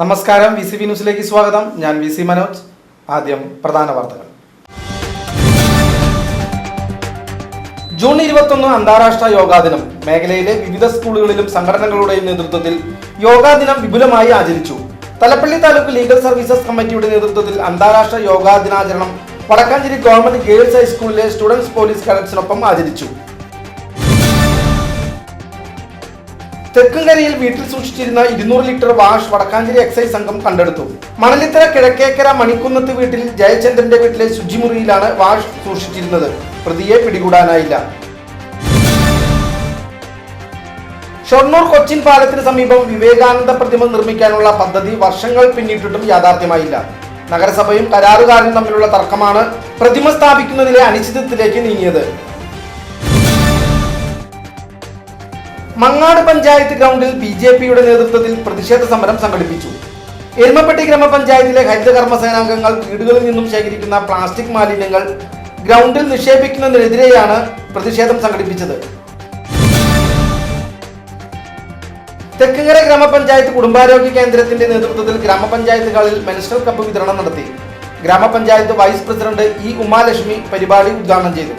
നമസ്കാരം. V C V ന്യൂസിലേക്ക് സ്വാഗതം. ഞാൻ വി സി മനോജ്. ആദ്യം പ്രധാന വാർത്തകൾ. ജൂൺ ഇരുപത്തൊന്ന് അന്താരാഷ്ട്ര യോഗാ ദിനം. മേഖലയിലെ വിവിധ സ്കൂളുകളിലും സംഘടനകളുടെയും നേതൃത്വത്തിൽ യോഗാ ദിനം വിപുലമായി ആചരിച്ചു. തലപ്പള്ളി താലൂക്ക് ലീഗൽ സർവീസസ് കമ്മിറ്റിയുടെ നേതൃത്വത്തിൽ അന്താരാഷ്ട്ര യോഗാ ദിനാചരണം വടക്കാഞ്ചേരി ഗവൺമെന്റ് ഗേൾസ് ഹൈസ്കൂളിലെ സ്റ്റുഡൻസ് പോലീസ് കഡറ്റ്സിനൊപ്പം ആചരിച്ചു. തെക്കുംകരയിൽ വീട്ടിൽ സൂക്ഷിച്ചിരുന്ന ഇരുന്നൂറ് ലിറ്റർ വാഷ് വടക്കാഞ്ചേരി എക്സൈസ് സംഘം കണ്ടെടുത്തു. മണലിത്തറ കിഴക്കേക്കര മണിക്കുന്നത്ത് വീട്ടിൽ ജയചന്ദ്രന്റെ വീട്ടിലെ ശുചിമുറിയിലാണ് വാഷ് സൂക്ഷിച്ചിരുന്നത്. പ്രതിയെ പിടികൂടാനായില്ല. ഷൊർണൂർ കൊച്ചിൻ പാലത്തിന് സമീപം വിവേകാനന്ദ പ്രതിമ നിർമ്മിക്കാനുള്ള പദ്ധതി വർഷങ്ങൾ പിന്നിട്ടിട്ടും യാഥാർത്ഥ്യമായില്ല. നഗരസഭയും കരാറുകാരും തമ്മിലുള്ള തർക്കമാണ് പ്രതിമ സ്ഥാപിക്കുന്നതിലെ അനിശ്ചിതത്തിലേക്ക് നീങ്ങിയത്. മങ്ങാട് പഞ്ചായത്ത് ഗ്രൗണ്ടിൽ ബി ജെ പിയുടെ നേതൃത്വത്തിൽ പ്രതിഷേധ സമരം സംഘടിപ്പിച്ചു. എരുമപ്പെട്ടി ഗ്രാമപഞ്ചായത്തിലെ ഹരിതകർമ്മ സേനാംഗങ്ങൾ വീടുകളിൽ നിന്നും ശേഖരിക്കുന്ന പ്ലാസ്റ്റിക് മാലിന്യങ്ങൾ ഗ്രൗണ്ടിൽ നിക്ഷേപിക്കുന്നതിനെതിരെയാണ് പ്രതിഷേധം സംഘടിപ്പിച്ചത്. തെക്കുകര ഗ്രാമപഞ്ചായത്ത് കുടുംബാരോഗ്യ കേന്ദ്രത്തിന്റെ നേതൃത്വത്തിൽ ഗ്രാമപഞ്ചായത്തുകളിൽ മെൻസ്ട്രൽ കപ്പ് വിതരണം നടത്തി. ഗ്രാമപഞ്ചായത്ത് വൈസ് പ്രസിഡന്റ് ഇ ഉമാലക്ഷ്മി പരിപാടി ഉദ്ഘാടനം ചെയ്തു.